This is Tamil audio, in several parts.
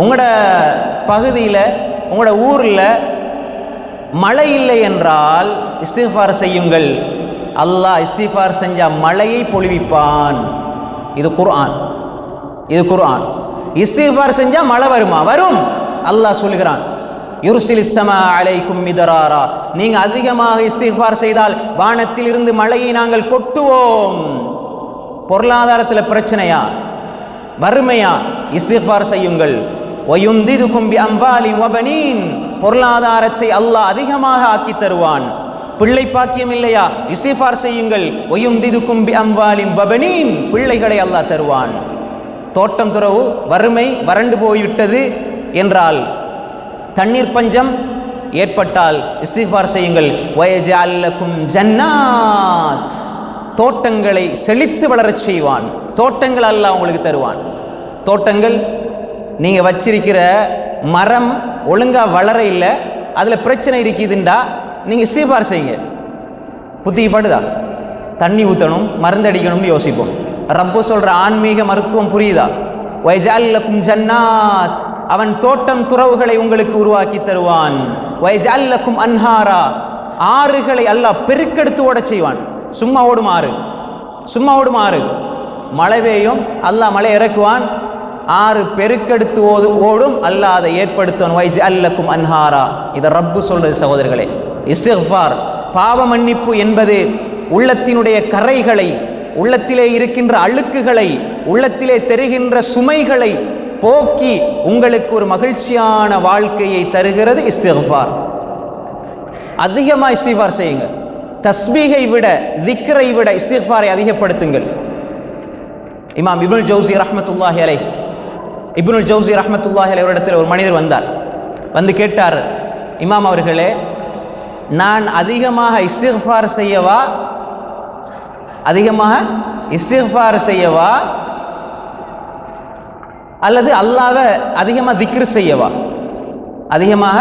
உங்களோட பகுதியில் உங்களோட ஊரில் மழை இல்லை என்றால் இஸ்திஃபார் செய்யுங்கள். அல்லாஹ் இஸ்திஃபார் செஞ்ச மழையை பொழிவிப்பான். இது குர்ஆன். இது குர்ஆன். இஸ்திஃபார் செஞ்சால் மழை வருமா? வரும். அல்லாஹ் சொல்கிறான் யுர்சில் இஸ்ஸமா அலைக்கும் மிதராரா. நீங்கள் அதிகமாக இஸ்திஃபார் செய்தால் வானத்தில் இருந்து மழையை நாங்கள் கொட்டுவோம். பொருளாதாரத்தில் பிரச்சனையா? வறுமையா இஸ்திஃபார் செய்யுங்கள். வயுந்திதுக்கும் கும்பி அம்பாலி வபனீன். பொருளாதாரத்தை அல்லாஹ் அதிகமாக ஆக்கி தருவான். பிள்ளை பாக்கியம் இல்லையா? இசிஃபார் செய்யுங்கள். திது கும்பி அம்பாலி வபனீன். பிள்ளைகளை அல்லாஹ் தருவான். தோட்டம் துறவு வறுமை வறண்டு போய்விட்டது என்றால் தண்ணீர் பஞ்சம் ஏற்பட்டால் இஸ்திஃபார் செய்யுங்கள். வயஜாலக்கும் ஜன்னாத். தோட்டங்களை செழித்து வளரச் செய்வான். தோட்டங்கள் அல்லாஹ் உங்களுக்கு தருவான். தோட்டங்கள் நீங்கள் வச்சிருக்கிற மரம் ஒழுங்காக வளர இல்லை அதில் பிரச்சனை இருக்குதுண்டா நீங்கள் சீபார் செய்யுங்க. புத்திக்கு படுதா? தண்ணி ஊற்றணும் மருந்தடிக்கணும்னு யோசிப்போம். ரப்பு சொல்கிற ஆன்மீக மருத்துவம் புரியுதா? வைஜால்லக்கும் ஜன்னாத் அவன் தோட்டம் துறவுகளை உங்களுக்கு உருவாக்கி தருவான். வைஜால்லக்கும் அன்ஹாரா ஆறுகளை அல்லாஹ் பெருக்கெடுத்து ஓட செய்வான். சும்மா ஓடும் ஆறு? சும்மா ஓடும் ஆறு? மழை பெய்யும் அல்லாஹ் மழை இறக்குவான். ஆறு பெருக்கெடுத்து ஓது ஓடும் அல்லாஹ் அதை ஏற்படுத்துவான் வைஜ் அல்லக்கும் அன்ஹாரா. இதை ரப்பு சொல்றது சகோதரர்களே. இஸ்திஃபார் பாவ மன்னிப்பு என்பது உள்ளத்தினுடைய கரைகளை உள்ளத்திலே இருக்கின்ற அழுக்குகளை உள்ளத்திலே தெரிகின்ற சுமைகளை போக்கி உங்களுக்கு ஒரு மகிழ்ச்சியான வாழ்க்கையை தருகிறது இஸ்திஃபார் அதிகமாக இஸ்திஃபார் செய்யுங்க தஸ்பீகை விட திக்ரை விட இஸ்திஃபாரை அதிகப்படுத்துங்கள். இமாம் இபுல் ஜவுசி ரஹமத்துல்லாஹி அலை இப்னுல் ஜவுசி ரஹமத்துல்லாஹி அவரிடத்தில் இடத்தில் ஒரு மனிதர் வந்தார். வந்து கேட்டார் இமாம் அவர்களே நான் அதிகமாக இஸ்திஃபார் செய்யவா? அதிகமாக இஸ்திஃபார் செய்யவா? அல்லது அல்லாவை அதிகமாக திக்ரு செய்யவா? அதிகமாக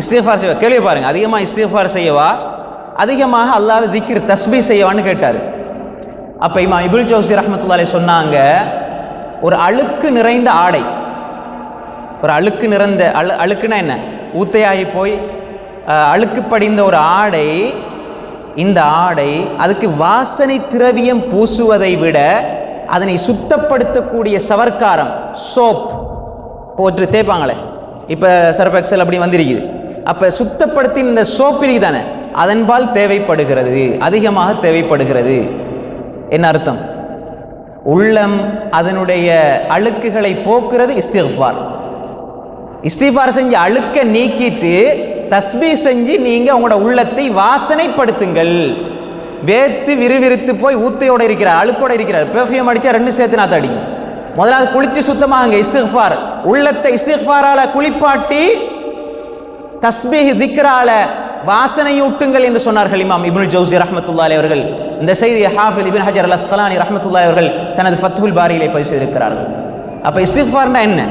இஸ்திஃபார் செய்வா கேள்வி பாருங்க அதிகமாக இஸ்திஃபார் செய்யவா? அதிகமாக அல்லாவை திக்ரு தஸ்பி செய்யவான்னு கேட்டார். அப்போ இமா இபுல் ஜோசி ரஹமத்துல்லாலே சொன்னாங்க ஒரு அழுக்கு நிறைந்த ஆடை ஒரு அழுக்கு நிறைந்த அழு அழுக்குன்னா என்ன? ஊத்தையாகி போய் அழுக்கு படிந்த ஒரு ஆடை இந்த ஆடை அதுக்கு வாசனை திரவியம் பூசுவதை விட அதனை சுத்தப்படுத்தக்கூடிய சவர்க்காரம் சோப் போட்டு தேய்ப்பாங்களே. இப்போ சர்பெக்சல் அப்படி வந்திருக்குது. அப்போ சுத்தப்படுத்தி இந்த சோப் இருக்குது தானே அதன்பால் தேவைப்படுகிறது அதிகமாக தேவைப்படுகிறது. என்ன அர்த்தம்? உள்ளம் அதனுடைய அழுக்குகளை போக்குறது இஸ்திஃபார் இஸ்திஃபார் செஞ்சு அழுக்க நீக்கிட்டு தஸ்மி செஞ்சு நீங்க உங்களோட உள்ளத்தை வாசனைப்படுத்துங்கள். வேத்து விறுவிறுத்து போய் ஊத்தையோட இருக்கிறார் அழுக்கோட இருக்கிறார் பெர்ஃப்யூம் அடிச்சா ரெண்டு சேர்த்து நான் அடிக்கும். முதலாவது குளிச்சு சுத்தமாகுங்க இஸ்திஃபார். உள்ளத்தை இஸ்திஃபாரால குளிப்பாட்டி தஸ்பீஹ் திக்ரால வாசனையூட்டுங்கள் என்று சொன்னார்கள் இமாம் இப்னுல் ஜவுசி ரஹ்மத்துல்லாஹி அவர்கள். இந்த செய்தி ஹாஃபில் இபின் ஹஜர் அல் அஸ்கலானி ரஹ்மத்துல்லாஹி அவர்கள் தனது ஃபத்துல் பாரியிலே பதிவு செய்திருக்கிறார்கள். அப்ப இஸ்திஃபார்னா என்ன?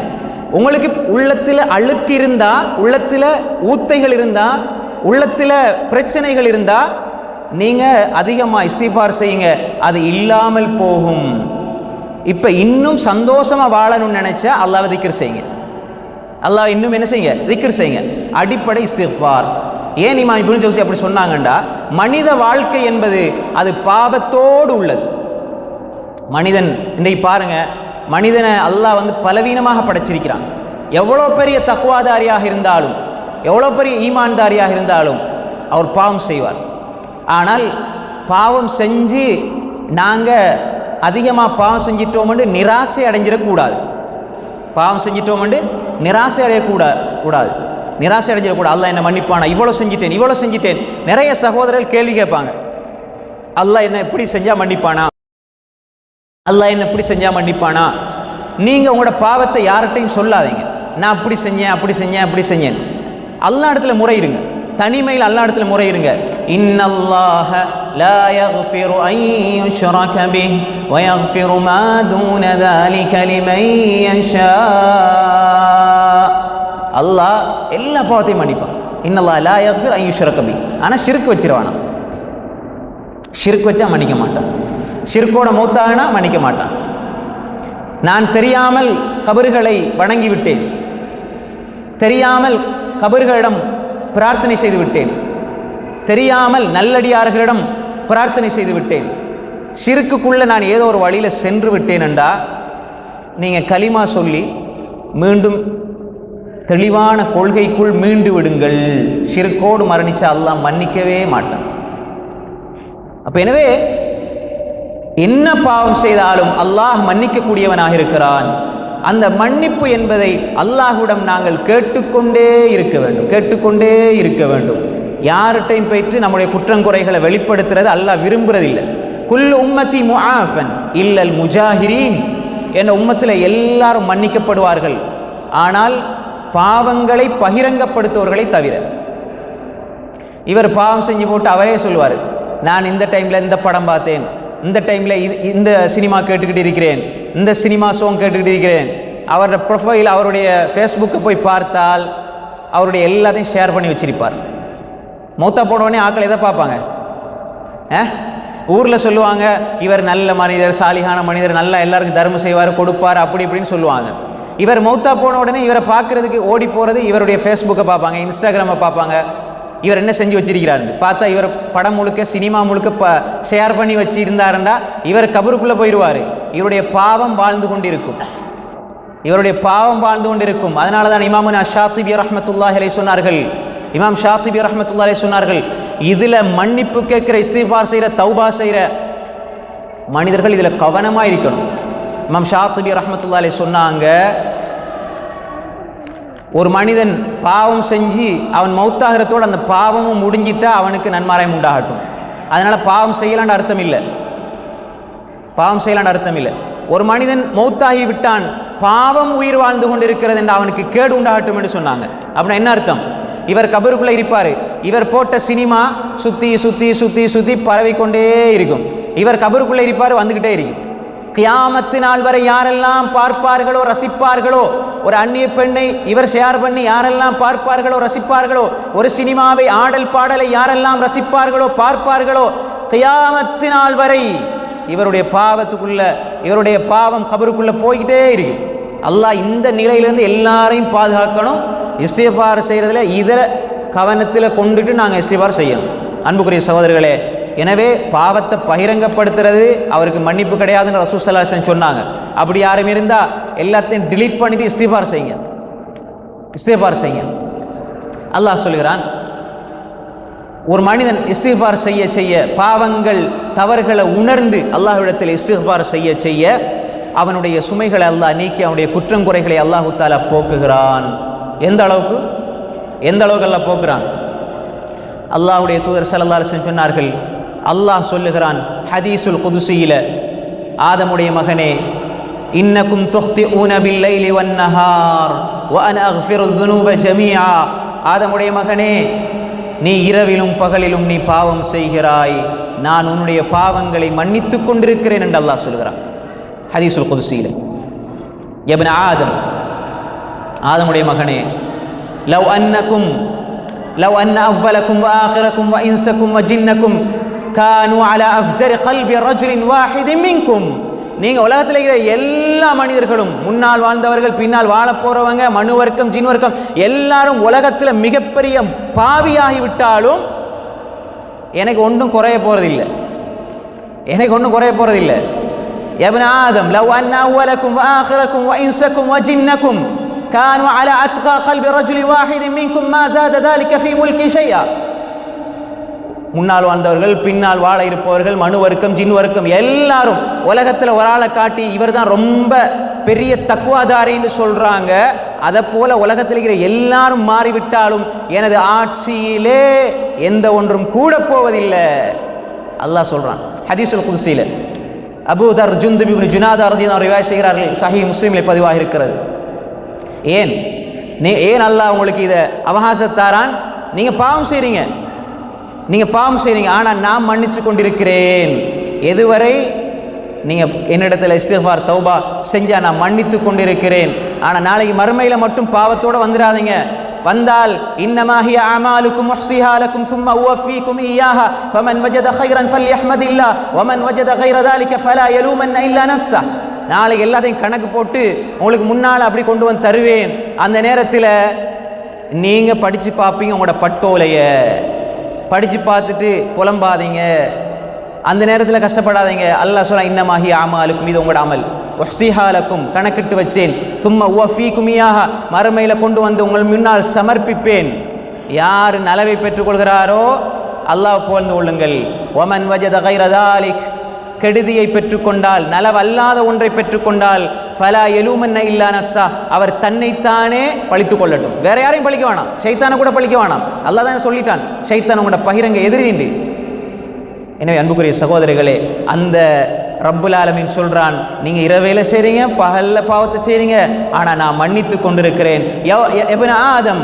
உங்களுக்கு உள்ளத்தில் அழுக்கு இருந்தா உள்ளத்தில் ஊத்தைகள் இருந்தா உள்ளத்தில் பிரச்சனைகள் இருந்தா நீங்க அதிகமா இஸ்திபார் செய்யுங்க. அது இல்லாமல் போகும். இப்ப இன்னும் சந்தோஷமா வாழணும்னு நினைச்சா அல்லாஹ் திக்கர் செய்யுங்க. அல்லாஹ் இன்னும் என்ன செய்யுங்க? திக்கர் செய்யுங்க. அடிப்படை இஸ்திஃபார். ஏன் இமாம் இப்னு ஜோசி அப்படி சொன்னாங்கண்டா? மனித வாழ்க்கை என்பது அது பாவத்தோடு உள்ளது. மனிதன் இன்றைக்கு பாருங்க மனிதனை அல்லாஹ் வந்து பலவீனமாக படைச்சிருக்கிறான். எவ்வளோ பெரிய தக்குவாதாரியாக இருந்தாலும் எவ்வளோ பெரிய ஈமான்தாரியாக இருந்தாலும் அவர் பாவம் செய்வார். ஆனால் பாவம் செஞ்சு நாங்கள் அதிகமாக பாவம் செஞ்சிட்டோம்னு நிராசை அடைஞ்சிடக்கூடாது. பாவம் செஞ்சிட்டோம்னு நிராசை அடையக்கூடா கூடாது. நிராசை அடைஞ்சிடக்கூடாது. அல்லாஹ் என்ன மன்னிப்பானா? இவ்வளோ செஞ்சிட்டேன் இவ்வளோ செஞ்சிட்டேன். நிறைய சகோதரர்கள் கேள்வி கேட்பாங்க. அல்லாஹ் என்ன எப்படி செஞ்சால் மன்னிப்பானா? அல்லாஹ் என்ன இப்படி செஞ்சா மன்னிப்பானா நீங்க உங்களோட பாவத்தை யார்கிட்டையும் சொல்லாதீங்க நான் அப்படி செஞ்சேன் அப்படி செஞ்சேன் அப்படி செஞ்சேன் அல்லா இடத்துல முறையிடுங்க தனிமையில் அல்லா இடத்துல முறையிடுங்க இன்னல்லாஹ லா யக்ஃபிரு அன் யுஷ்ரக பிஹ் வ யக்ஃபிரு மா தூன ذلك لمن يشاء அல்லாஹ் எல்லா பாவத்தையும் மன்னிப்பான் இன்னல்லாஹ் லா யக்ஃபிரு அன் யுஷ்ரக பிஹ் ஆனா ஷிர்க் வச்சிருவானா ஷிர்க் வச்சா மன்னிக்க மாட்டான் ஷிர்கோட மூத்தாகனா மன்னிக்க மாட்டான். நான் தெரியாமல் கபர்களை வணங்கிவிட்டேன். தெரியாமல் கபர்களிடம் பிரார்த்தனை செய்து விட்டேன் தெரியாமல் நல்லடியார்களிடம் பிரார்த்தனை செய்து விட்டேன் சிறுக்குக்குள்ள நான் ஏதோ ஒரு வழியில் சென்று விட்டேன் என்றா நீங்கள் களிமா சொல்லி மீண்டும் தெளிவான கொள்கைக்குள் மீண்டு விடுங்கள். சிறுக்கோடு மரணிச்சா அல்லாஹ் மன்னிக்கவே மாட்டான். அப்போ எனவே என்ன பாவம் செய்தாலும் அல்லாஹ் மன்னிக்கக்கூடியவனாக இருக்கிறான். அந்த மன்னிப்பு என்பதை அல்லாஹுடம் நாங்கள் கேட்டுக்கொண்டே இருக்க வேண்டும். கேட்டுக்கொண்டே இருக்க வேண்டும். யார்கிட்டையும் போயிட்டு நம்முடைய குற்றங்குறைகளை வெளிப்படுத்துறது அல்லாஹ் விரும்புறதில்லை. குல் உம்மத்தி முஆஃபன் இல்லல் முஜாஹிரீன் என்ற உம்மத்தில் எல்லாரும் மன்னிக்கப்படுவார்கள். ஆனால் பாவங்களை பகிரங்கப்படுத்துவர்களை தவிர. இவர் பாவம் செஞ்சு போட்டு அவரே சொல்லுவார் நான் இந்த டைமில் இந்த படம் பார்த்தேன். இந்த டைமில் இந்த சினிமா கேட்டுக்கிட்டு இருக்கிறேன். இந்த சினிமா சாங் கேட்டுக்கிட்டு இருக்கிறேன். அவரோட ப்ரொஃபைல் அவருடைய ஃபேஸ்புக்கை போய் பார்த்தால் அவருடைய எல்லாத்தையும் ஷேர் பண்ணி வச்சிருப்பார். மூத்த போனவொடனே ஆக்கள் எதை பார்ப்பாங்க? ஊரில் சொல்லுவாங்க இவர் நல்ல மனிதர் சாலிகான மனிதர் நல்லா எல்லாருக்கும் தர்மம் செய்வார் கொடுப்பார் அப்படி இப்படின்னு சொல்லுவாங்க. இவர் மௌத்தா போன உடனே இவரை பார்க்கறதுக்கு ஓடி போகிறது இவருடைய ஃபேஸ்புக்கை பார்ப்பாங்க இன்ஸ்டாகிராமை பார்ப்பாங்க. இவர் என்ன செஞ்சு வச்சிருக்கிறாரு பார்த்தா இவர் படம் முழுக்க சினிமா முழுக்க ப ஷேர் பண்ணி வச்சிருந்தாருண்டா. இவர் கபருக்குள்ளே போயிடுவார். இவருடைய பாவம் வாழ்ந்து கொண்டிருக்கும். இவருடைய பாவம் வாழ்ந்து கொண்டிருக்கும். அதனால தான் இமாமுன் அஷாத்திபி ரஹமத்துல்லாஹ் அலை சொன்னார்கள். இமாம் ஷாத்திபி ரஹமத்துல்லா அலை சொன்னார்கள் இதில் மன்னிப்பு கேட்குற இஸ்திஃபார் செய்கிற தௌபா செய்கிற மனிதர்கள் இதில் கவனமாக இருக்கணும். இமாம் ஷாத்திபி ரஹமத்துல்லா அலை சொன்னாங்க ஒரு மனிதன் பாவம் செஞ்சு அவன் மௌத்தாகிறதோடு அந்த பாவமும் முடிஞ்சிட்டா அவனுக்கு நன்மாராயம் உண்டாகட்டும். அதனால் பாவம் செய்யலான்னு அர்த்தம் இல்லை. பாவம் செய்யலான்னு அர்த்தம் இல்லை. ஒரு மனிதன் மௌத்தாகி விட்டான் பாவம் உயிர் வாழ்ந்து கொண்டிருக்கிறது என்று அவனுக்கு கேடு உண்டாகட்டும் என்று சொன்னாங்க. அப்படின்னா என்ன அர்த்தம்? இவர் கபருக்குள்ளே இருப்பார். இவர் போட்ட சினிமா சுத்தி சுத்தி சுத்தி சுத்தி பரவி கொண்டே இருக்கும். இவர் கபருக்குள்ளே இருப்பார் வந்துக்கிட்டே இருக்கும். கியாமத்து நாள் வரை யாரெல்லாம் பார்ப்பார்களோ ரசிப்பார்களோ ஒரு அந்நிய பெண்ணை இவர் ஷேர் பண்ணி யாரெல்லாம் பார்ப்பார்களோ ரசிப்பார்களோ ஒரு சினிமாவை ஆடல் பாடலை யாரெல்லாம் ரசிப்பார்களோ பார்ப்பார்களோ கியாமத்து நாள் வரை இவருடைய பாவத்துக்குள்ள இவருடைய பாவம் கபருக்குள்ள போய்கிட்டே இருக்கு. அல்லாஹ் இந்த நிலையிலேருந்து எல்லாரையும் பாதுகாக்கணும். இசைபார் செய்கிறதுல இதில் கவனத்தில் கொண்டுட்டு நாங்கள் இசைபார் செய்யணும். அன்புக்குரிய சகோதரர்களே எனவே பாவத்தை பகிரங்கப்படுத்துறது அவருக்கு மன்னிப்பு கிடையாதுன்னு ரசூசலாசன் சொன்னாங்க. அப்படி யாரும் இருந்தால் எல்லாத்தையும் டிலீட் பண்ணிட்டு இஸ்திஃபார் செய்யுங்க. இஸ்திஃபார் செய்யுங்க. அல்லாஹ் சொல்கிறான் ஒரு மனிதன் இஸ்திஃபார் செய்ய செய்ய பாவங்கள் தவறுகளை உணர்ந்து அல்லாஹ்விடத்தில் இஸ்திஃபார் செய்ய செய்ய அவனுடைய சுமைகளை அல்லாஹ் நீக்கி அவனுடைய குற்றம் குறைகளை அல்லாஹு தாலா போக்குகிறான். எந்த அளவுக்கு? எந்த அளவுக்கு அல்ல போக்குறான்? அல்லாஹ்வுடைய தூதர் சல்லல்லாஹு சொன்னார்கள் அல்லாஹ் சொல்லுகிறான் ஹதீசுல் குதுசியில் ஆதமுடைய மகனே இன்னக்கும் தொஹ்தி ஊனபில்லைலி வன்னஹார் வன் அஃபிரு துனுப ஜமியா ஆதமுடைய மகனே நீ இரவிலும் பகலிலும் நீ பாவம் செய்கிறாய். நான் உன்னுடைய பாவங்களை மன்னித்துக் கொண்டிருக்கிறேன் என்று அல்லாஹ் சொல்கிறான் ஹதீசுல் குதுசியில். எபன் ஆதம் ஆதமுடைய மகனே லவ் அன்னக்கும் லவ் அன்ன அவ்வலக்கும் ஆகரக்கும் இன்சக்கும் ஜின்னக்கும் كانوا على أفجر قلب رجل واحد منكم நீங்க உலகத்தில் இருக்கிற எல்லா மனிதர்களும் முன்னால் வாழ்ந்தவர்கள் பின்னால் வாழ போறவங்க மனு வர்க்கம் ஜின் வர்க்கம் எல்லாரும் உலகத்தில் மிகப்பெரிய பாவியாகி விட்டாலும் எனக்கு ஒன்றும் குறைய போறதில்லை எனக்கு ஒன்றும் குறைய போறதில்லை ابن آدم لو أن أولكم وآخركم وإنسكم وجنكم كانوا على أتقى قلب رجل واحد منكم ما زاد ذلك في ملكي شيئا முன்னால் வாழ்ந்தவர்கள் பின்னால் வாழ இருப்பவர்கள் மனு வர்க்கம் ஜின் வர்க்கம் எல்லாரும் உலகத்தில் ஒரு ஆளை காட்டி இவர் தான் ரொம்ப பெரிய தக்குவாதாரின்னு சொல்கிறாங்க அதை போல உலகத்தில் இருக்கிற எல்லாரும் மாறிவிட்டாலும் எனது ஆட்சியிலே எந்த ஒன்றும் கூட போவதில்லை. அல்லாஹ் சொல்கிறான் ஹதீசுல் குதிசியில. அபூதர் ஜுந்துப் இப்னு ஜுனாதா ரதியல்லாஹு ரிவாய் செய்கிறார்கள் சஹி முஸ்லீமில் பதிவாக இருக்கிறது. ஏன்? நீ ஏன் அல்லாஹ் உங்களுக்கு இதை அவகாசத்தாரான்? நீங்கள் பாவம் செய்கிறீங்க நீங்கள் பாவம் செய்கிறீங்க ஆனால் நான் மன்னிச்சு கொண்டிருக்கிறேன். எதுவரை? நீங்கள் என்னிடத்தில் இஸ்திஃபார் தௌபா செஞ்சால் நான் மன்னித்து கொண்டிருக்கிறேன். ஆனால் நாளைக்கு மறுமையில் மட்டும் பாவத்தோடு வந்துடாதீங்க. வந்தால் இன்னமாகிய ஆமாலுக்கும் முஹ்சிஹாலக்கும் சும்மா உவஃபீக்கும் இய்யாஹா வமன் வஜத ஹைரன் ஃபல் யஹ்மதில்லா வமன் வஜத ஹைரதாலிக்க ஃபலா யலூமன் இல்லா நஃப்ஸா நாளைக்கு எல்லாத்தையும் கணக்கு போட்டு உங்களுக்கு முன்னால் அப்படி கொண்டு வந்து தருவேன். அந்த நேரத்தில் நீங்கள் படித்து பார்ப்பீங்க உங்களோட பட்டோலையை. படித்து பார்த்துட்டு புலம்பாதீங்க. அந்த நேரத்தில் கஷ்டப்படாதீங்க. அல்லாஹ் சொல்ல இன்னமாகி ஆமாலுக்கும் இது உங்களோட அமல். ஒஹ்சிஹாலக்கும் கணக்கிட்டு வச்சேன். சும்மா உஃபீ குமியாக மறுமையில் கொண்டு வந்து உங்கள் முன்னால் சமர்ப்பிப்பேன். யார் நலவை பெற்றுக்கொள்கிறாரோ அல்லாஹ் புகழ்ந்து கொள்ளுங்கள். ஒமன் வஜத கைரதாலிக் கெடுதியை பெற்றுக்கொண்டால் நலவல்லாத ஒன்றை பெற்றுக்கொண்டால் பல எலுமன்ன இல்லா நஃப்ஸா அவர் தன்னைத்தானே பழித்து கொள்ளட்டும். வேற யாரையும் பழிக்க வேணாம். சைத்தானை கூட பழிக்க வேணாம். அல்லா தான் சொல்லிட்டான் சைத்தான் உங்களோட பகிரங்க எதிரின்றி. எனவே அன்புக்குரிய சகோதரிகளே அந்த ரப்புல் ஆலமின் சொல்கிறான் நீங்கள் இரவையில் செய்கிறீங்க பகலில் பாவத்தை செய்கிறீங்க ஆனா நான் மன்னித்துக் கொண்டிருக்கிறேன். எவன் ஆதம்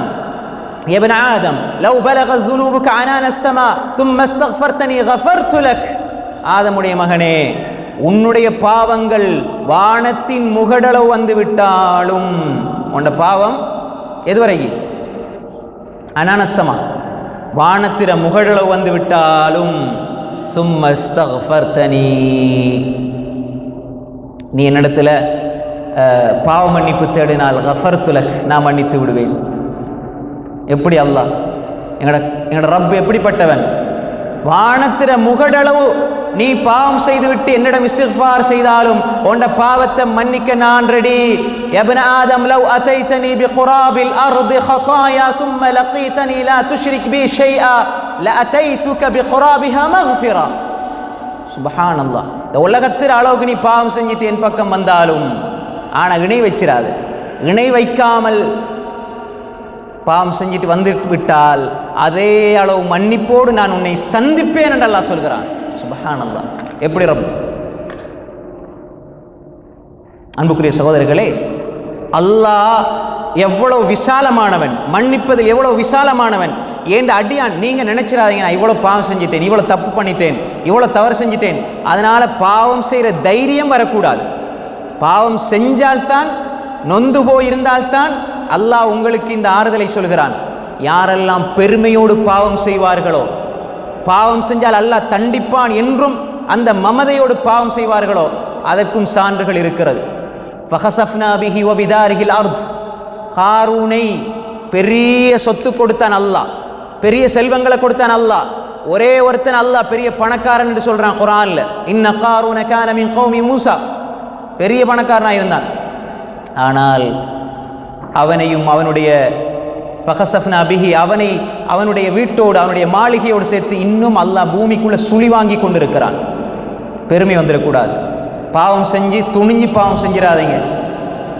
எவன் ஆதம் லவ் பலக ஜுனூபுக்கு அனானஸ்ஸமா தும் மஸ்தக்ஃபர்தனி கஃபர்துலக் ஆதமுடைய மகனே உன்னுடைய பாவங்கள் வானத்தின் முகடளவு வந்து விட்டாலும் உன்னோட பாவம் எதுவரை அனானசமா. வானத்திற முகழளவு வந்து விட்டாலும் சும்மஸ்தனி நீ என்னிடத்தில் பாவ மன்னிப்பு தேடினால் கஃபர் துலக் நான் மன்னித்து விடுவேன். எப்படி அல்லாஹ்? எங்களோட எங்களோட ரப் எப்படிப்பட்டவன்? வானத்திற முகடளவு நீ பாவம் செய்துவிட்டு என்னிடம் இஸ்திக்பார் செய்தாலும் உண்ட பாவத்தை மன்னிக்க நான் ரெடி ابن آدم لو أتيتني بقراب الأرض خطايا ثم لقيتني لا تشرك بي شيئا لأتيتك بقرابها مغفرة சுபஹான் அல்லாஹ் இந்த உலகத்தில் அளவுக்கு நீ பாவம் செஞ்சுட்டு என் பக்கம் வந்தாலும் ஆனா இணை வச்சிடாது இணை வைக்காமல் பாவம் செஞ்சுட்டு வந்து விட்டால் அதே அளவு மன்னிப்போடு நான் உன்னை சந்திப்பேன் என்று அல்லாஹ் சொல்கிறான் சுபஹான் அல்லாஹ் எப்படி ரப்? அன்புக்குரிய சகோதரர்களே அல்லாஹ் எவ்வளவு விசாலமானவன் மன்னிப்பதில் எவ்வளவு விசாலமானவன் ஏண்ட அடியான் நீங்க நினைச்சிடாதீங்க நான் இவ்வளவு பாவம் செஞ்சிட்டேன் இவ்வளவு தப்பு பண்ணிட்டேன் இவ்வளவு தவறு செஞ்சிட்டேன் அதனால பாவம் செய்யற தைரியம் வரக்கூடாது. பாவம் செஞ்சால்தான் நொந்து போயிருந்தால்தான் அல்லாஹ் உங்களுக்கு இந்த ஆறுதலை சொல்கிறான். யாரெல்லாம் பெருமையோடு பாவம் செய்வார்களோ பாவம் செஞ்சால் அல்லாஹ் தண்டிப்பான் என்றும் அந்த மமதையோடு பாவம் செய்வார்களோ அதற்கும் சான்றுகள் இருக்கிறது. ஃபஹசஃப்னா பிஹி அர்த். காரூனை பெரிய சொத்து கொடுத்தான் அல்லாஹ். பெரிய செல்வங்களை கொடுத்தான் அல்லாஹ். ஒரே ஒருத்தன் அல்லாஹ் பெரிய பணக்காரன் என்று சொல்றான் குரான்ல இன்ன காரூன கானமின் கௌமி மூசா. பெரிய பணக்காரனாக இருந்தான். ஆனால் அவனையும் அவனுடைய பகசஃப்னா பிஹி அவனை அவனுடைய வீட்டோடு அவனுடைய மாளிகையோடு சேர்த்து இன்னும் அல்லாஹ் பூமிக்குள்ளே சுழி வாங்கி கொண்டிருக்கிறான். பெருமை வந்துடக்கூடாது. பாவம் செஞ்சு துணிஞ்சு பாவம் செஞ்சிடாதீங்க.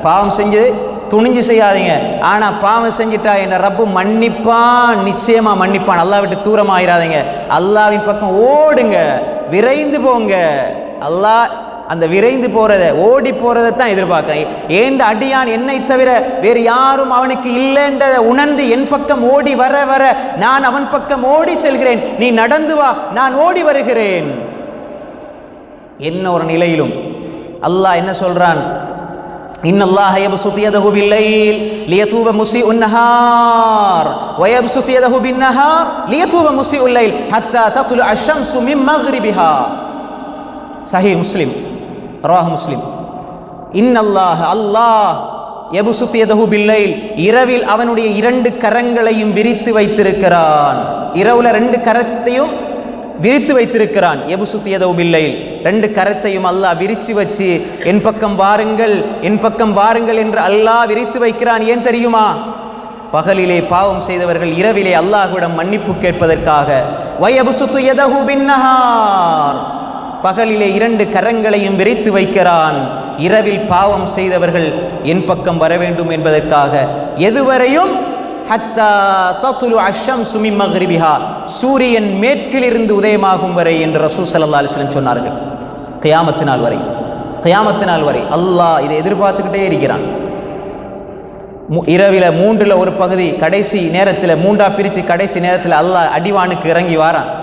பாவம் செஞ்சு துணிஞ்சு செய்யாதீங்க. ஆனால் பாவம் செஞ்சிட்டா என்ன? ரப்பு மன்னிப்பான் நிச்சயமாக மன்னிப்பான். அல்லா விட்டு தூரமாயிராதீங்க. அல்லாவின் பக்கம் ஓடுங்க. விரைந்து போங்க. அல்லாஹ் அந்த விரைந்து போறத ஓடி போறதை தான் எதிர்பார்க்கிறேன் ஏண்ட அடியான் என்னை தவிர வேறு யாரும் அவனுக்கு இல்லைன்றதை உணர்ந்து என் பக்கம் ஓடி வர வர நான் அவன் பக்கம் ஓடி செல்கிறேன் நீ நடந்து வா நான் ஓடி வருகிறேன் என்ன ஒரு நிலையிலும் அல்லாஹ் என்ன சொல்றான் إن الله يبسط يده بالليل ليتوب مسيء النهار ويبسط يده بالنهار ليتوب مسيء الليل حتى تطلع الشمس من مغربها صحيح مسلم ரவாஹ் முஸ்லிம் இன் அல்லாஹ் அல்லாஹ் எபுசுத்தியதஹு பில்லை இரவில் அவனுடைய இரண்டு கரங்களையும் விரித்து வைத்திருக்கிறான் இரவுல ரெண்டு கரத்தையும் விரித்து வைத்திருக்கிறான் எபுசுத்தியதவு பில்லை ரெண்டு கரத்தையும் அல்லாஹ் விரிச்சு வச்சு என் பக்கம் வாருங்கள் என் பக்கம் வாருங்கள் என்று அல்லாஹ் விரித்து வைக்கிறான் ஏன் தெரியுமா பகலிலே பாவம் செய்தவர்கள் இரவிலே அல்லாஹுடன் மன்னிப்பு கேட்பதற்காக வயபுசுத்துயதஹு பின்னஹார் பகலிலே இரண்டு கரங்களையும் விரித்து வைக்கிறான். இரவில் பாவம் செய்தவர்கள் என் பக்கம் வர வேண்டும் என்பதற்காக. எதுவரையும்? தத்துலு சுமி சூரியன் மேற்கிலிருந்து உதயமாகும் வரை என்று ரசூ சல்லா அலிஸ்லம் சொன்னார்கள். கியாமத்து நாள் வரை. கயாமத்து நாள் வரை. அல்லாஹ் இதை எதிர்பார்த்துக்கிட்டே இருக்கிறான். இரவில் மூன்றில் மூன்றுல ஒரு பகுதி கடைசி நேரத்தில் மூன்றா பிரிச்சு கடைசி நேரத்தில் அல்லாஹ் அடிவானுக்கு இறங்கி வாரான்.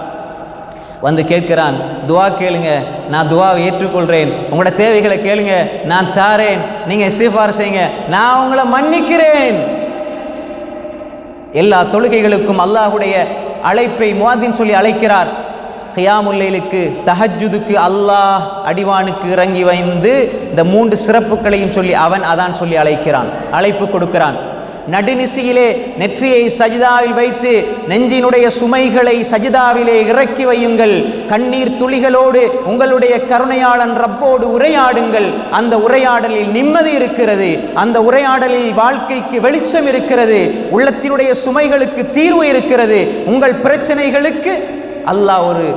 வந்து கேட்கிறான் துவா கேளுங்க நான் துவாவை ஏற்றுக்கொள்கிறேன் உங்களோட தேவைகளை கேளுங்க நான் தாரேன். நீங்க இஸ்திஃபார் செய்யுங்க. நான் உங்களை மன்னிக்கிறேன். எல்லா தொழுகைகளுக்கும் அல்லாஹ்வுடைய அழைப்பை முவாதின் சொல்லி அழைக்கிறார். கியாமுல்லைலுக்கு தஹஜுதுக்கு அல்லாஹ் அடிவானுக்கு இறங்கி வைந்து இந்த மூன்று சிறப்புகளையும் சொல்லி அவன் அதான் சொல்லி அழைக்கிறான் அழைப்பு கொடுக்கிறான். நடுநிசியிலே நெற்றியை சஜிதாவில் வைத்து நெஞ்சினுடைய சுமைகளை சஜிதாவிலே இறக்கி வையுங்கள். கண்ணீர் துளிகளோடு உங்களுடைய கருணையாளன் ரப்போடு உரையாடுங்கள். அந்த உரையாடலில் நிம்மதி இருக்கிறது. அந்த உரையாடலில் வாழ்க்கைக்கு வெளிச்சம் இருக்கிறது. உள்ளத்தினுடைய சுமைகளுக்கு தீர்வு இருக்கிறது. உங்கள் பிரச்சனைகளுக்கு அல்லாஹ் ஒரு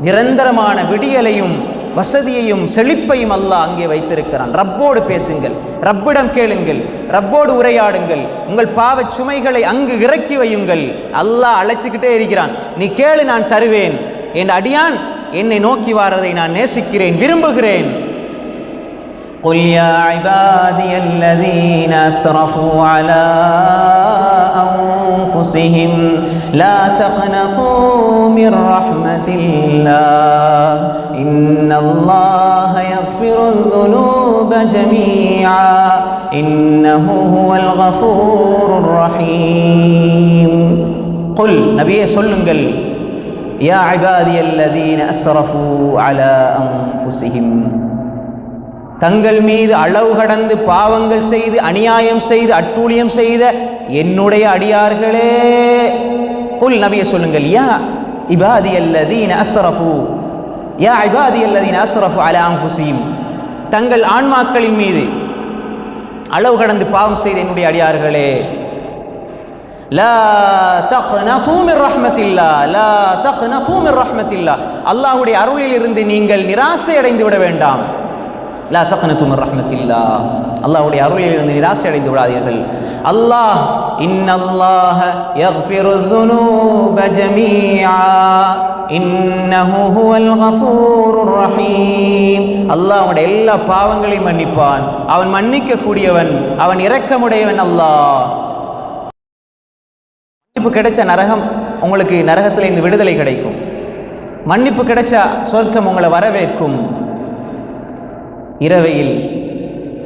நிரந்தரமான விடியலையும் வசதியையும் செழிப்பையும் அல்லாஹ் அங்கே வைத்திருக்கிறான். ரப்போடு பேசுங்கள் ரப்பிடம் கேளுங்கள் ரப்போடு உரையாடுங்கள். உங்கள் பாவச் சுமைகளை அங்கு இறக்கி வையுங்கள். அல்லாஹ் அழைச்சிக்கிட்டே இருக்கிறான். நீ கேளு நான் தருவேன். என் அடியான் என்னை நோக்கி வாரதை நான் நேசிக்கிறேன் விரும்புகிறேன். قل يا عبادي الذين اسرفوا على انفسهم لا تقنطوا من رحمه الله ان الله يغفر الذنوب جميعا انه هو الغفور الرحيم قل நபியே சொல்லுங்கள் யா இபாதி அல்லதீன அஸ்ரஃபு அலா அன்ஃபுஸிஹிம் தங்கள் மீது அளவு கடந்து பாவங்கள் செய்து அநியாயம் செய்து அட்டூழியம் செய்த என்னுடைய அடியார்களே. புல் நபிய சொல்லுங்கள் யா இபாதி அல்லதீன் அஸ்ரஃபு யா இபாதி அல்லதீன் அஸ்ரஃபு அலாம் அன்ஃபுஸிஹிம். தங்கள் ஆன்மாக்களின் மீது அளவு கடந்து பாவம் செய்த என்னுடைய அடியார்களே. லா தக்னது மின் ரஹ்மத்தில்லா லா தக்னது மின் ரஹ்மத்தில்லா. அல்லாஹ்வுடைய அருளில் இருந்து நீங்கள் நிராசை அடைந்து விட வேண்டாம். லா தக்னத்தும் ரஹ்மத்தில்லா அல்லாஹுடைய அருளிலிருந்து நிராசை அடைந்து விடாதீர்கள். அல்லாஹ் இன்னல்லாஹ யக்ஃபிரு துனூப ஜமீஆ. இன்னஹு ஹுவல் கஃபூருர் ரஹீம். அல்லாஹ் உடைய எல்லா பாவங்களையும் மன்னிப்பான். அவன் மன்னிக்க கூடியவன் அவன் இரக்கமுடையவன் அல்லாஹ். மன்னிப்பு கிடைச்ச நரகம் உங்களுக்கு நரகத்தில் இருந்து விடுதலை கிடைக்கும். மன்னிப்பு கிடைச்ச சொர்க்கம் உங்களை வரவேற்கும். இரவையில்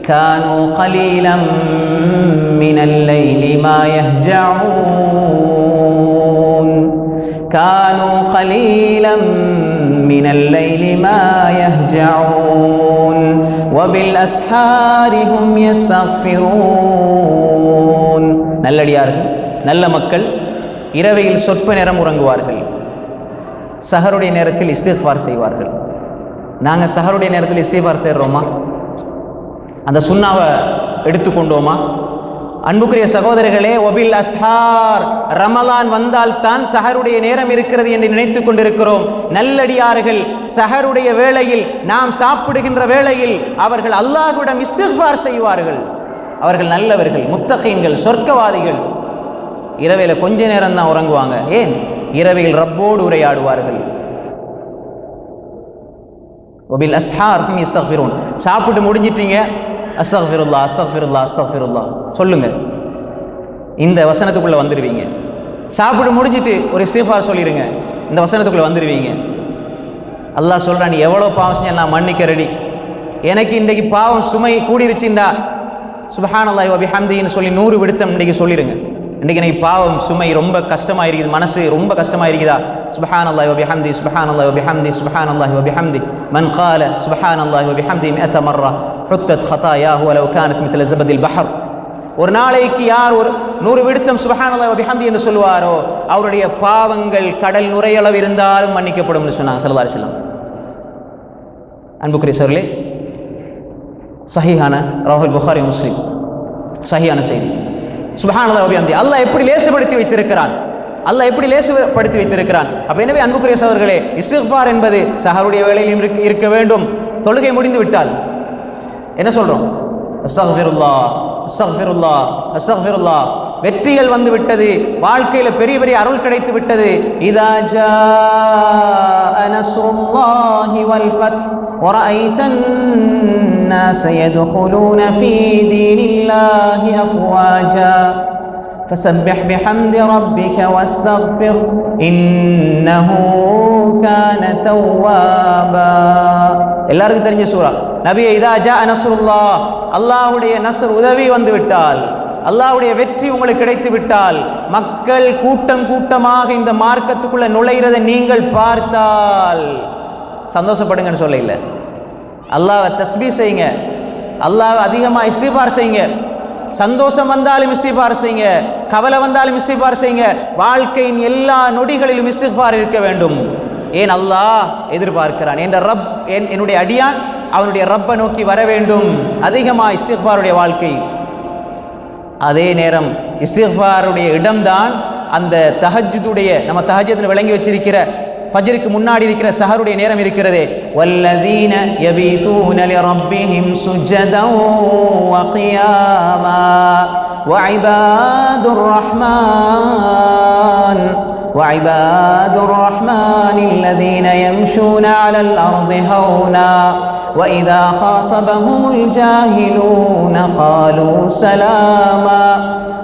كانوا قليلا من الليل ما يهجعون كانوا قليلا من الليل ما يهجعون وبالأسحار هم يستغفرون நல்லடியார்கள் நல்ல மக்கள் இரவையில் சொற்ப நேரம் உறங்குவார்கள் சஹருடைய நேரத்தில் இஸ்திஃபார் செய்வார்கள் நாங்கள் சஹருடைய நேரத்தில் இஸ்திஃபார் தேடுறோமா? அந்த சுண்ணாவை எடுத்துக்கொண்டோமா? அன்புக்குரிய சகோதரர்களே ஒபில் அஸ்ஹார் ரமலான் வந்தால் தான் சஹருடைய நேரம் இருக்கிறது என்று நினைத்துக் கொண்டிருக்கிறோம். நல்லடியார்கள் சஹருடைய வேளையில் நாம் சாப்பிடுகின்ற வேளையில் அவர்கள் அல்லாஹ்விடம் இஸ்திஃபார் செய்வார்கள். அவர்கள் நல்லவர்கள் முத்தகைன்கள் சொர்க்கவாதிகள். இரவையில் கொஞ்ச நேரம் தான் உறங்குவாங்க. ஏன்? இரவையில் ரப்போடு உரையாடுவார்கள். ஒபில் அஸ்ஹார் ஹும் சாப்பிட்டு முடிஞ்சிட்டீங்க. அஸ்தக்ஃபிருல்லா அஸ்தக்ஃபிருல்லா அஸ்தக்ஃபிருல்லா சொல்லுங்க. இந்த வசனத்துக்குள்ளே வந்துடுவீங்க சாப்பிட்டு முடிஞ்சிட்டு ஒரு இஸ்திஃபார் சொல்லிடுங்க இந்த வசனத்துக்குள்ளே வந்துடுவீங்க அல்லாஹ் சொல்கிறான் நீ எவ்வளோ பாவம் செஞ்சால் நான் மன்னிக்க ரெடி எனக்கு இன்றைக்கு பாவம் சுமை கூடிருச்சுண்டா. சுபஹானல்லாய் வ பிஹம்தின்னு சொல்லி நூறு விடுத்தம் இன்றைக்கி சொல்லிடுங்க இன்றைக்கு எனக்கு பாவம் சுமை ரொம்ப கஷ்டமாக இருக்குது மனசு ரொம்ப கஷ்டமாக இருக்குதா சுபஹான் அல்லாஹ் வபிஹம்தி சுபஹான் அல்லாஹ் வபிஹம்தி சுபஹான் அல்லாஹ் வபிஹம்தி மன் கால சுபஹான் அல்லாஹ் வபிஹம்தி மேத்த மர்ரா ஹுத்தத் ஹதாயாஹு அலவ் கானத் மித்ல ஜபதில் பஹர். ஒரு நாளைக்கு யார் ஒரு நூறு விடுத்தம் சுபஹான் அல்லாஹ் வபிஹம்தி என்று சொல்லுவாரோ அவருடைய பாவங்கள் கடல் நுரையளவு இருந்தாலும் மன்னிக்கப்படும் சொன்னாங்க சல்லா அலிஸ்லாம் அன்புக்குரிய சொல்லி சஹிஹான ராகுல் புகாரி முஸ்லீம். சஹியான செய்தி. சுபஹானல்லாஹ் வபிஹம்தி அல்லாஹ் எப்படி லேசுபடுத்தி வைத்திருக்கிறான்? அல்லாஹ் எப்படி லேசுபடுத்தி வைத்திருக்கிறான்? அப்ப எனவே அன்புக்குரிய சகோதரர்களே இஸ்திக்பார் என்பது சஹருடைய வேலையிலும் இருக்க வேண்டும். தொழுகை முடிந்து விட்டால் என்ன சொல்றோம்? அஸ்தக்ஃபிருல்லா அஸ்தக்ஃபிருல்லா அஸ்தக்ஃபிருல்லா வெற்றிகள் வந்து விட்டது. வாழ்க்கையில பெரிய பெரிய அருள் கிடைத்து விட்டது. இதாஜா அனசுல்லாஹி வல் ஃபத். ورأيت الناس يدخلون في دين الله أفواجا فسبح بحمد ربك واستغفر إنه كان توابا எல்லாருக்கும் தெரிஞ்ச சூரா நபியை இதா ஜா நஸ்ருல்லா அல்லாஹ்வுடைய நஸ்ர் உதவி வந்து விட்டால் அல்லாஹ்வுடைய வெற்றி உங்களுக்கு கிடைத்து விட்டால் மக்கள் கூட்டம் கூட்டமாக இந்த மார்க்கத்துக்குள்ள நுழைகிறதை நீங்கள் பார்த்தால் சந்தோஷப்படுங்கன்னு சொல்ல இல்லை அல்லாவை தஸ்பி செய்யுங்க. அல்லாஹ் அதிகமாக இஸ்திஃபார் செய்யுங்க. சந்தோஷம் வந்தாலும் இஸ்திஃபார் செய்யுங்க. கவலை வந்தாலும் இஸ்திஃபார் செய்யுங்க. வாழ்க்கையின் எல்லா நொடிகளிலும் இஸ்திஃபார் இருக்க வேண்டும். ஏன் அல்லாஹ் எதிர்பார்க்கிறான்? என்ற ரப் என் என்னுடைய அடியான் அவனுடைய ரப்பை நோக்கி வர வேண்டும். அதிகமாக இஸ்திஃபாருடைய வாழ்க்கை. அதே நேரம் இஸ்திஃபாருடைய இடம்தான் அந்த தஹஜுடைய நம்ம தஹஜத்தில் விளங்கி வச்சிருக்கிற ஃபஜ்ருக்கு முன்னாடி இருக்கிற சஹருடைய நேரம் இருக்கிறதே வல்லதீன யபீதூன லிரப்பிஹிம் சுஜ்ஜதன் வகியாமா وعباد الرحمن وعباد الرحمن الذين يمشون على الأرض هونا وإذا خاطبهم الجاهلون قالوا سلاما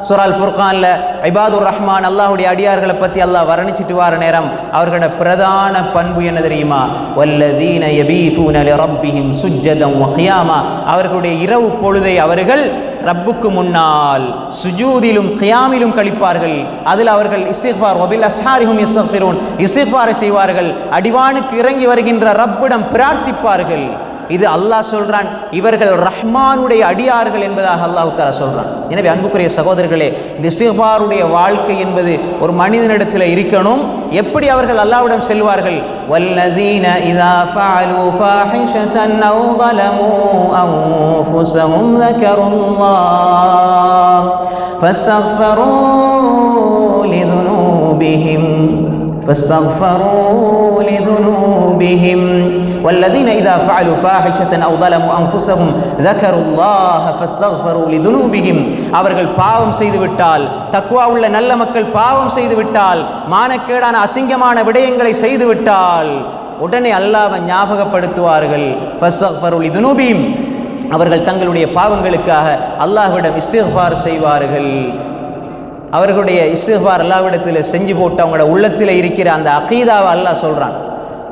சுரால் அல் ஃபுர்கான்ல இபாதுர் ரஹ்மான் அல்லாஹுடைய அடியார்களை பத்தி அல்லாஹ் வர்ணிச்சிட்டு வார நேரம் அவர்களோட பிரதான பண்பு என்ன தெரியுமா? வல்லதீன யபீதூன லிரப்பிஹிம் சுஜ்ஜதன் வ அவர்களுடைய இரவு பொழுதை அவர்கள் ரப்புக்கு முன்னால் சுஜூதிலும் கியாமிலும் கழிப்பார்கள் அதில் அவர்கள் இசிஃபார் ஒபில் அசாரிஹும் இஸ்தக்ஃபிரூன் இசிஃபாரை செய்வார்கள். அடிவானுக்கு இறங்கி வருகின்ற ரப்பிடம் பிரார்த்திப்பார்கள். இது அல்லாஹ் சொல்றான் இவர்கள் ரஹ்மானுடைய அடியார்கள் என்பதாக அல்லாஹ் தாலா சொல்றான் எனவே அன்புக்குரிய சகோதரர்களே இந்த இஸ்திஃபாருடைய வாழ்க்கை என்பது ஒரு மனிதனிடத்தில் இருக்கணும் எப்படி அவர்கள் அல்லாஹ்விடம் செல்வார்கள் வல்லதீன இதா ஃபஅலு ஃபாஹிஷதன் அவு ظلموا أنفسهم ذكروا الله فاستغفروا لذنوبهم فاستغفروا لذنوبهم والذين إذا فعلوا فاحشة أو ظلموا أنفسهم ذكروا الله فاستغفروا لذنوبهم அவர்கள் பாவம் செய்து விட்டால் தக்வா உள்ள நல்ல மக்கள் பாவம் செய்து விட்டால் மானக்கேடான அசிங்கமான விடயங்களை செய்து விட்டால் உடனே அல்லாஹ்வை ஞாபகப்படுத்துவார்கள் ஃபஸ்தக்ஃபரு லிதுனூபிஹிம் அவர்கள் தங்களுடைய பாவங்களுக்காக அல்லாஹ்விடம் இஸ்திஃபார் செய்வார்கள் அவர்களுடைய இஸ்திஃபார் அல்லாவிடத்தில் செஞ்சு போட்டு அவங்களோட உள்ளத்தில் இருக்கிற அந்த அகீதாவை அல்லாஹ் சொல்கிறான்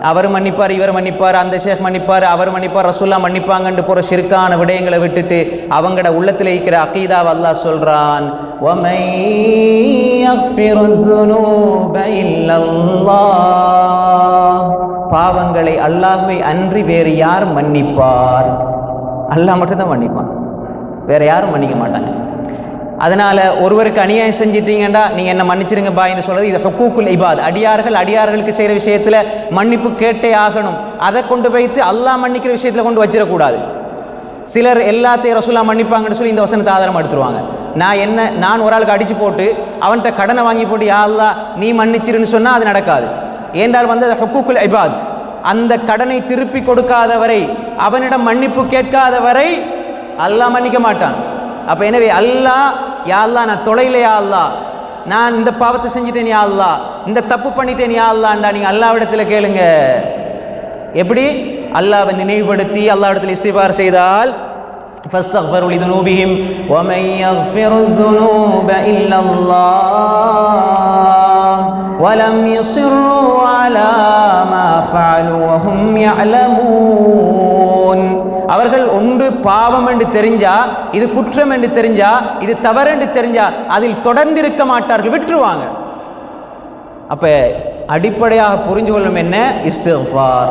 அவர் மன்னிப்பார் இவர் மன்னிப்பார் அந்த ஷேஃப் மன்னிப்பார் அவர் மன்னிப்பார் ரசுல்லா மன்னிப்பாங்கன்னு போகிற சிறுக்கான விடயங்களை விட்டுட்டு அவங்களோட உள்ளத்தில் இருக்கிற அகீதாவை அல்லாஹ் சொல்கிறான் பாவங்களை அல்லாஹுவை அன்றி வேறு யார் மன்னிப்பார்? அல்லாஹ் மட்டும்தான் மன்னிப்பான். வேற யாரும் மன்னிக்க மாட்டாங்க. அதனால் ஒருவருக்கு அநியாயம் செஞ்சிட்டீங்கன்னா நீங்கள் என்ன மன்னிச்சிருங்க பாயின்னு சொல்கிறது இது ஹக்கூக்குல் இபாத். அடியார்கள் அடியார்களுக்கு செய்கிற விஷயத்தில் மன்னிப்பு கேட்டே ஆகணும். அதை கொண்டு வைத்து அல்லாஹ் மன்னிக்கிற விஷயத்தில் கொண்டு வச்சிடக்கூடாது. சிலர் எல்லாத்தையும் ரசூலா மன்னிப்பாங்கன்னு சொல்லி இந்த வசனத்தை ஆதாரம் எடுத்துருவாங்க. நான் என்ன நான் ஒரு ஆளுக்கு அடித்து போட்டு அவன்கிட்ட கடனை வாங்கி போட்டு யா நீ மன்னிச்சிருன்னு சொன்னால் அது நடக்காது. ஏன்றால் வந்து அது ஹக்கூக்குல் இபாத். அந்த கடனை திருப்பி கொடுக்காத வரை அவனிடம் மன்னிப்பு கேட்காத வரை அல்லாஹ் மன்னிக்க மாட்டான். அப்போ எனவே அல்லாஹ் யா அல்லாஹ் நான் தொலைல யா அல்லாஹ் நான் இந்த பாவத்தை செஞ்சிட்டேன் யா அல்லாஹ் இந்த தப்பு பண்ணிட்டேன் யா அல்லாஹ்டா நீங்க அல்லாஹ்விடத்துல கேளுங்க எப்படி அல்லாஹ்வை நினைவுபடுத்தி அல்லாஹ்விடத்தில் இஸ்திஃபார் செய்தால் فاستغفروا لذنوبهم ومن يغفر الذنوب إلا الله ولم يصروا على ما فعلوا وهم يعلمون அவர்கள் ஒன்று பாவம் என்று தெரிஞ்சா இது குற்றம் என்று தெரிஞ்சா இது தவறு என்று தெரிஞ்சா அதில் தொடர்ந்து இருக்க மாட்டார்கள் விட்டுருவாங்க. அப்ப அடிப்படையாக புரிஞ்சு கொள்ளும் என்ன? இஸ்திஃபார்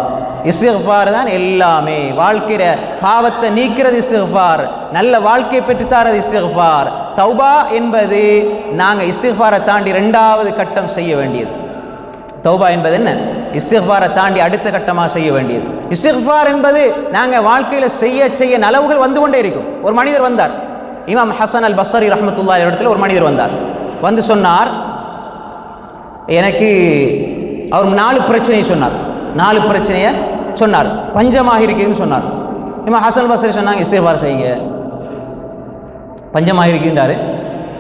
இஸ்திஃபார் தான் எல்லாமே. வாழ்க்கையில பாவத்தை நீக்கிறது இஸ்திஃபார் நல்ல வாழ்க்கையை பெற்றுத்தாரது இஸ்திஃபார் தௌபா என்பது நாங்கள் இஸ்திஃபாரை தாண்டி ரெண்டாவது கட்டம் செய்ய வேண்டியது. தௌபா என்பது என்ன? இஸ்திஃபாரை தாண்டி அடுத்த கட்டமாக செய்ய வேண்டியது. இஸ்திஃபார் என்பது நாங்கள் வாழ்க்கையில செய்ய செய்ய நலவுகள் வந்து கொண்டே இருக்கும். ஒரு மனிதர் வந்தார். இமாம் ஹசன் அல் பசரி ரஹமத்துல்லா இடத்துல ஒரு மனிதர் வந்தார். வந்து சொன்னார் எனக்கு அவர் நாலு பிரச்சனையை சொன்னார். நாலு பிரச்சனையை சொன்னார். பஞ்சமாக இருக்குதுன்னு சொன்னார். இமாம் ஹசன் பசரி சொன்னாங்க இஸ்திஃபார் செய்யுங்க. பஞ்சமாக இருக்கின்றாரு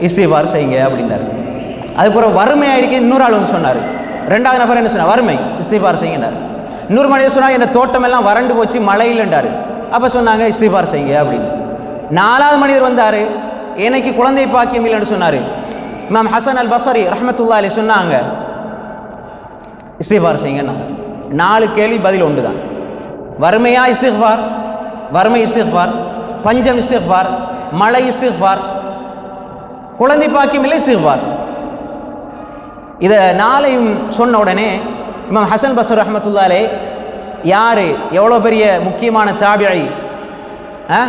இஸ்திஃபார் செய்யுங்க அப்படின்றாரு அதுக்கப்புறம் வறுமையாக இருக்கு இன்னொரு ஆள் வந்து சொன்னார். ரெண்டாவது நபர் என்ன சொன்னார்? வறுமை. இஸ்திஃபார் செய்யுங்கன்னாரு. இன்னொரு மனிதர் சொன்னால் இந்த தோட்டம் எல்லாம் வறண்டு போச்சு மழை இல்லைன்றாரு. அப்போ சொன்னாங்க இஸ்திஃபார் செய்யுங்க அப்படின்னு. நாலாவது மனிதர் வந்தார் எனக்கு குழந்தை பாக்கியம் இல்லைன்னு சொன்னார். மேம் ஹசன் அல் பசரி ரஹமத்துல்லா அலி சொன்னாங்க இஸ்திஃபார் செய்யுங்கன்னாங்க. நாலு கேள்வி பதில் ஒன்று தான் வறுமையா இஸ்திஃபார்? வறுமை இஸ்திஃபார். பஞ்சம் இஸ்திஃபார். மழை இஸ்திஃபார். குழந்தை பாக்கியம் இல்லை இஸ்திஃபார். இதை நாளையும் சொன்ன உடனே இமாம் ஹசன் பசர் ரஹமத்துல்லாலே யார்? எவ்வளோ பெரிய முக்கியமான தாபிழை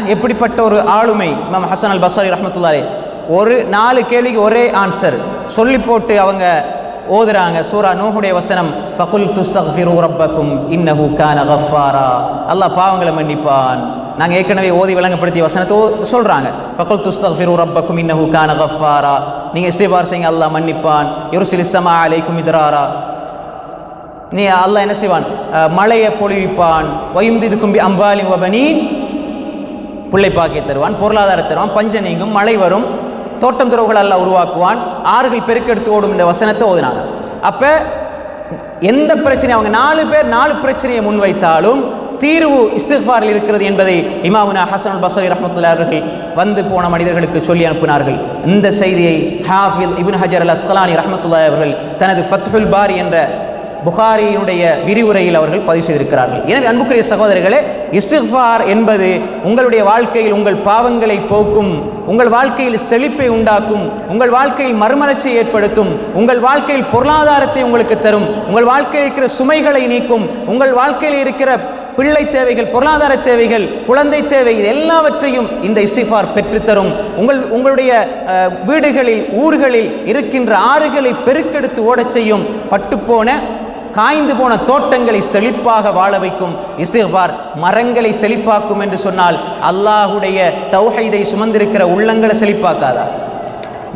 எப்படிப்பட்ட ஒரு ஆளுமை? இமாம் ஹசன் அல் பசரி ரஹமத்துல்லாலே. ஒரு நாலு கேள்விக்கு ஒரே ஆன்சர் சொல்லி போட்டு அவங்க ஓதுறாங்க. சூரா நூஹுடைய வசனம் பகுல் துஸ்தக்ஃபிரு ரப்பக்கும் இன்னஹு கான கஃபாரா அல்லாஹ் பாவங்களை மன்னிப்பான். நாங்கள் ஏற்கனவே ஓதி விளங்கப்படுத்திய வசனத்தை சொல்கிறாங்க பகுல் துஸ்தக்ஃபிரு ரப்பக்கும் இன்னஹு கான கஃபாரா நீங்கள் இஸ்திஃபார் செய்யுங்க அல்லாஹ் மன்னிப்பான். யுர்சிலிஸ் ஸமா அலைக்கும் இத்ராரா. நீ அல்லாஹ் என்ன செய்வான்? மழையை பொழிவிப்பான். வயுந்திதுக்கும் கும்பி அம்பாலி வபனீன். பிள்ளை பாக்கிய தருவான் பொருளாதாரம் தருவான். பஞ்ச நீங்கும் மழை வரும். தோட்டம் துறவுகள் அல்ல உருவாக்குவான். ஆறுகள் பெருக்கெடுத்து ஓடும் இந்த வசனத்தை ஓதினாங்க. அப்ப எந்த பிரச்சனை? அவங்க நாலு பேர் நாலு பிரச்சனையை முன்வைத்தாலும் தீர்வு இஸ்திஃபாரில் இருக்கிறது என்பதை இமாமுனா ஹசன் பசரி ரஹமத்துல்லா அவர்கள் வந்து போன மனிதர்களுக்கு சொல்லி அனுப்பினார்கள். இந்த செய்தியை ஹாஃபில் இபின் ஹஜர் அல் அஸ்கலானி ரஹமத்துல்லா அவர்கள் தனது ஃபத்ஹுல் பாரி என்ற புகாரியினுடைய விரிவுரையில் அவர்கள் பதிவு செய்திருக்கிறார்கள். எனவே அன்புக்குரிய சகோதரர்களே இசுஃபார் என்பது உங்களுடைய வாழ்க்கையில் உங்கள் பாவங்களை போக்கும் உங்கள் வாழ்க்கையில் செழிப்பை உண்டாக்கும் உங்கள் வாழ்க்கையில் மறுமலர்ச்சியை ஏற்படுத்தும் உங்கள் வாழ்க்கையில் பொருளாதாரத்தை உங்களுக்கு தரும் உங்கள் வாழ்க்கையில் இருக்கிற சுமைகளை நீக்கும் உங்கள் வாழ்க்கையில் இருக்கிற பிள்ளை தேவைகள் பொருளாதார தேவைகள் குழந்தை தேவை இது எல்லாவற்றையும் இந்த இசிஃபார் பெற்றுத்தரும். உங்கள் உங்களுடைய வீடுகளில் ஊர்களில் இருக்கின்ற ஆறுகளை பெருக்கெடுத்து ஓடச் செய்யும் பட்டுப்போன காய்ந்து போன தோட்டங்களை செழிப்பாக வாழ வைக்கும் இஸ்திஃபார் மரங்களை செழிப்பாக்கும் என்று சொன்னால் அல்லாஹுடைய தௌஹைதை சுமந்திருக்கிற உள்ளங்களை செழிப்பாக்காதா?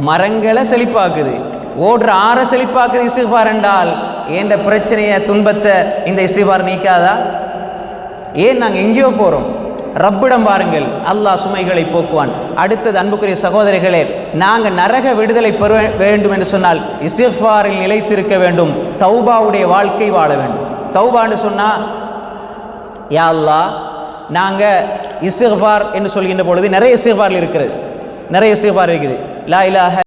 மரங்களை செழிப்பாக்குது. ஓடுற ஆற செழிப்பாக்குது இஸ்திஃபார் என்றால் ஏன்ற பிரச்சனையை துன்பத்தை இந்த இஸ்திஃபார் நீக்காதா? ஏன் நாங்கள் எங்கேயோ போகிறோம் ரப்பிடம் பாருங்கள் அல்லாஹ் சுமைகளை போக்குவான். அடுத்தது அன்புக்குரிய சகோதரிகளே நாங்கள் நரக விடுதலை பெற வேண்டும் என்று சொன்னால் இசிஃபாரில் நிலைத்திருக்க வேண்டும். தௌபாவுடைய வாழ்க்கை வாழ வேண்டும். தௌபான்னு சொன்னால் யா அல்லாஹ் நாங்கள் இஸ்திஃபார் என்று சொல்கின்ற பொழுது நிறைய இஸ்திஃபார் இருக்கிறது. நிறைய இஸ்திஃபார் இருக்குது. லா இலாஹ